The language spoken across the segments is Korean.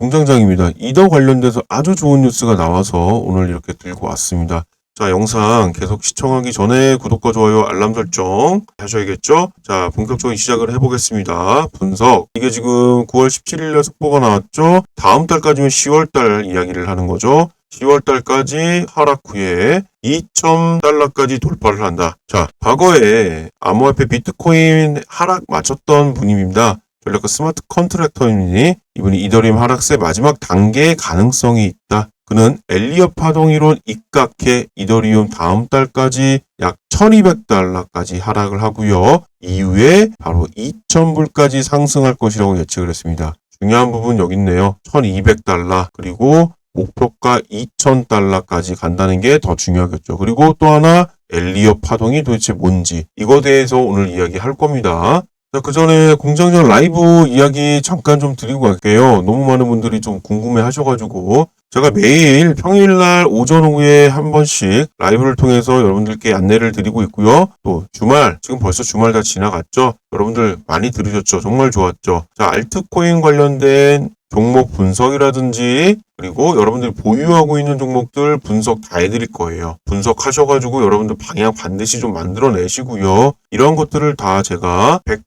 공장장입니다. 이더 관련돼서 아주 좋은 뉴스가 나와서 오늘 이렇게 들고 왔습니다. 자, 영상 계속 시청하기 전에 구독과 좋아요, 알람 설정 하셔야겠죠? 자, 본격적인 시작을 해보겠습니다. 분석. 이게 지금 9월 17일에 속보가 나왔죠? 다음 달까지면 10월 달 이야기를 하는 거죠? 10월 달까지 하락 후에 2,000달러까지 돌파를 한다. 자, 과거에 암호화폐 비트코인 하락 맞췄던 분입니다. 전략가 스마트 컨트랙터이니 이분이 이더리움 하락세 마지막 단계의 가능성이 있다. 그는 엘리엇 파동 이론 입각해 이더리움 다음 달까지 약 1200달러까지 하락을 하고요. 이후에 바로 2000불까지 상승할 것이라고 예측을 했습니다. 중요한 부분 여기 있네요. 1200달러 그리고 목표가 2000달러까지 간다는 게 더 중요하겠죠. 그리고 또 하나 엘리엇 파동이 도대체 뭔지 이거 대해서 오늘 이야기할 겁니다. 자, 그 전에 공장장 라이브 이야기 잠깐 좀 드리고 갈게요. 너무 많은 분들이 좀 궁금해 하셔가지고, 제가 매일 평일날 오전 오후에 한 번씩 라이브를 통해서 여러분들께 안내를 드리고 있고요. 또 주말, 지금 벌써 주말 다 지나갔죠? 여러분들 많이 들으셨죠? 정말 좋았죠? 자, 알트코인 관련된 종목 분석이라든지 그리고 여러분들이 보유하고 있는 종목들 분석 다 해드릴 거예요. 분석하셔가지고 여러분들 방향 반드시 좀 만들어내시고요. 이런 것들을 다 제가 100%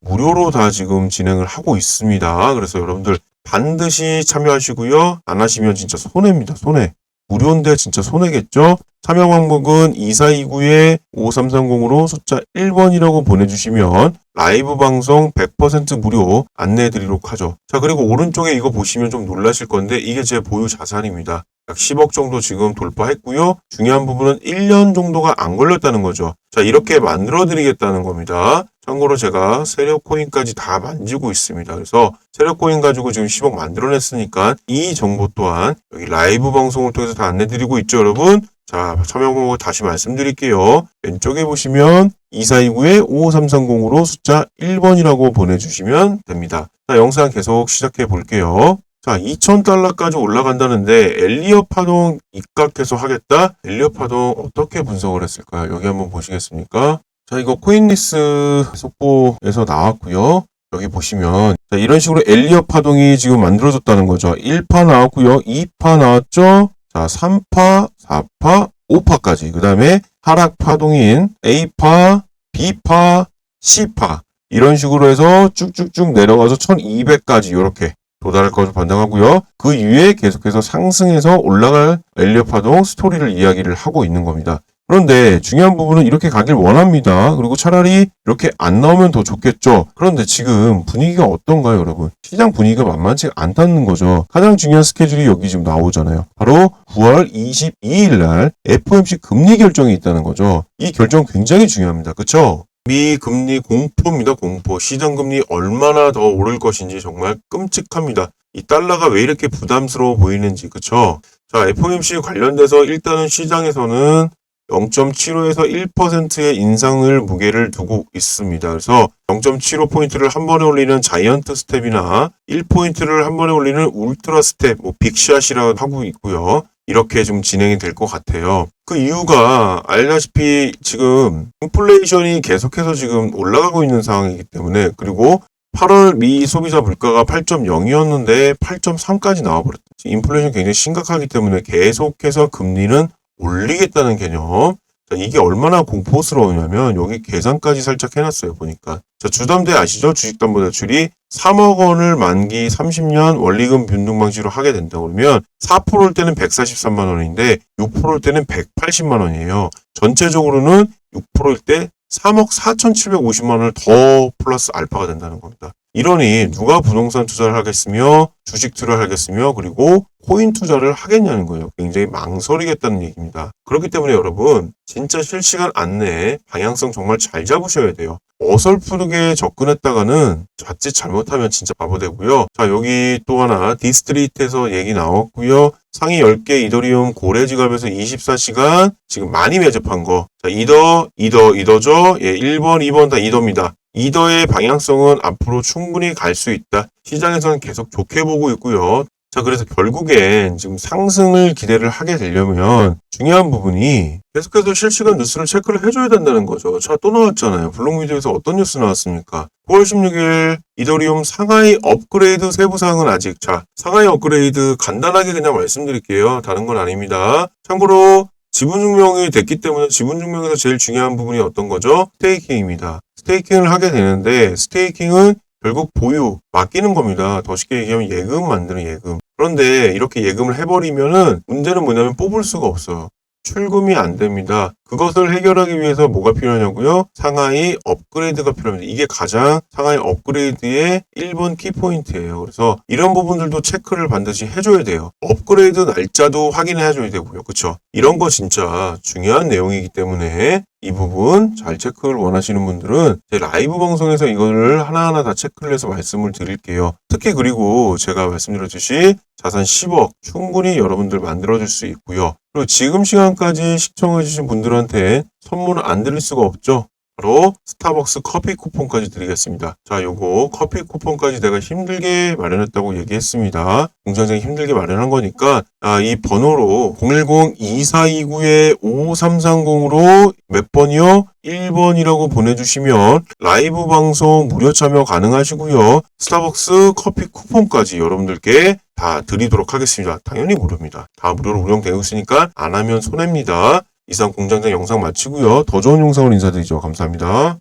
무료로 다 지금 진행을 하고 있습니다. 그래서 여러분들 반드시 참여하시고요. 안 하시면 진짜 손해입니다. 손해. 무료인데 진짜 손해겠죠? 참여 방법은 2429-5330으로 숫자 1번이라고 보내주시면 라이브 방송 100% 무료 안내해 드리도록 하죠. 자, 그리고 오른쪽에 이거 보시면 좀 놀라실 건데 이게 제 보유 자산입니다. 약 10억 정도 지금 돌파했고요. 중요한 부분은 1년 정도가 안 걸렸다는 거죠. 자, 이렇게 만들어 드리겠다는 겁니다. 참고로 제가 세력 코인까지 다 만지고 있습니다. 그래서 세력 코인 가지고 지금 10억 만들어냈으니까 이 정보 또한 여기 라이브 방송을 통해서 다 안내 드리고 있죠, 여러분. 자, 참여 방법 다시 말씀드릴게요. 왼쪽에 보시면 2429-5330으로 숫자 1번이라고 보내주시면 됩니다. 자, 영상 계속 시작해 볼게요. 자, 2,000달러까지 올라간다는데 엘리엇 파동 입각해서 하겠다? 엘리엇 파동 어떻게 분석을 했을까요? 여기 한번 보시겠습니까? 자, 이거 코인리스 속보에서 나왔고요. 여기 보시면 자, 이런 식으로 엘리엇 파동이 지금 만들어졌다는 거죠. 1파 나왔고요. 2파 나왔죠. 자, 3파, 4파, 5파까지. 그 다음에 하락 파동인 A파, B파, C파. 이런 식으로 해서 쭉쭉쭉 내려가서 1200까지 이렇게 도달할 것으로 판단하고요. 그 이후에 계속해서 상승해서 올라갈 엘리엇 파동 스토리를 이야기를 하고 있는 겁니다. 그런데 중요한 부분은 이렇게 가길 원합니다. 그리고 차라리 이렇게 안 나오면 더 좋겠죠. 그런데 지금 분위기가 어떤가요, 여러분? 시장 분위기가 만만치 않다는 거죠. 가장 중요한 스케줄이 여기 지금 나오잖아요. 바로 9월 22일 날 FOMC 금리 결정이 있다는 거죠. 이 결정 굉장히 중요합니다. 그쵸? 미 금리 공포입니다. 공포. 시장 금리 얼마나 더 오를 것인지 정말 끔찍합니다. 이 달러가 왜 이렇게 부담스러워 보이는지 그쵸? 자, FOMC 관련돼서 일단은 시장에서는 0.75에서 1%의 인상을 무게를 두고 있습니다. 그래서 0.75포인트를 한 번에 올리는 자이언트 스텝이나 1포인트를 한 번에 올리는 울트라 스텝, 뭐 빅샷이라고 하고 있고요. 이렇게 좀 진행이 될 것 같아요. 그 이유가 알다시피 지금 인플레이션이 계속해서 지금 올라가고 있는 상황이기 때문에 그리고 8월 미 소비자 물가가 8.0이었는데 8.3까지 나와버렸다. 인플레이션 굉장히 심각하기 때문에 계속해서 금리는 올리겠다는 개념. 자, 이게 얼마나 공포스러우냐면 여기 계산까지 살짝 해놨어요. 보니까. 자, 주담대 아시죠? 주식담보대출이 3억 원을 만기 30년 원리금 변동 방식으로 하게 된다 그러면 4%일 때는 143만 원인데 6%일 때는 180만 원이에요. 전체적으로는 6%일 때 3억 4,750만 원을 더 플러스 알파가 된다는 겁니다. 이러니 누가 부동산 투자를 하겠으며 주식 투자를 하겠으며 그리고 코인 투자를 하겠냐는 거예요. 굉장히 망설이겠다는 얘기입니다. 그렇기 때문에 여러분 진짜 실시간 안내 방향성 정말 잘 잡으셔야 돼요. 어설프게 접근했다가는 자칫 잘못하면 진짜 바보 되고요. 자 여기 또 하나 디스트리트에서 얘기 나왔고요. 상위 10개 이더리움 고래 지갑에서 24시간 지금 많이 매집한 거. 자 이더 이더 이더죠. 예 1번 2번 다 이더입니다. 이더의 방향성은 앞으로 충분히 갈 수 있다. 시장에서는 계속 좋게 보고 있고요. 자, 그래서 결국엔 지금 상승을 기대를 하게 되려면 중요한 부분이 계속해서 실시간 뉴스를 체크를 해줘야 된다는 거죠. 자, 또 나왔잖아요. 블록미디어에서 어떤 뉴스 나왔습니까? 9월 16일 이더리움 상하이 업그레이드 세부 사항은 아직 자, 상하이 업그레이드 간단하게 그냥 말씀드릴게요. 다른 건 아닙니다. 참고로 지분 증명이 됐기 때문에 지분 증명에서 제일 중요한 부분이 어떤 거죠? 스테이킹입니다. 스테이킹을 하게 되는데 스테이킹은 결국 보유, 맡기는 겁니다. 더 쉽게 얘기하면 예금 만드는 예금. 그런데 이렇게 예금을 해버리면은 문제는 뭐냐면 뽑을 수가 없어요. 출금이 안 됩니다. 그것을 해결하기 위해서 뭐가 필요하냐고요? 상하이 업그레이드가 필요합니다. 이게 가장 상하이 업그레이드의 1번 키포인트예요. 그래서 이런 부분들도 체크를 반드시 해줘야 돼요. 업그레이드 날짜도 확인해줘야 되고요. 그쵸? 이런 거 진짜 중요한 내용이기 때문에 이 부분 잘 체크를 원하시는 분들은 제 라이브 방송에서 이거를 하나하나 다 체크를 해서 말씀을 드릴게요. 특히 그리고 제가 말씀드렸듯이 자산 10억 충분히 여러분들 만들어줄 수 있고요. 그리고 지금 시간까지 시청해주신 분들한테 선물을 안 드릴 수가 없죠. 바로 스타벅스 커피 쿠폰까지 드리겠습니다. 자, 요거 커피 쿠폰까지 내가 힘들게 마련했다고 얘기했습니다. 공장장이 힘들게 마련한 거니까 아, 이 번호로 010-2429-5330으로 몇 번이요? 1번이라고 보내주시면 라이브 방송 무료 참여 가능하시고요. 스타벅스 커피 쿠폰까지 여러분들께 다 드리도록 하겠습니다. 당연히 무료입니다. 다 무료로 운영되고 있으니까 안 하면 손해입니다. 이상 공장장 영상 마치고요. 더 좋은 영상으로 인사드리죠. 감사합니다.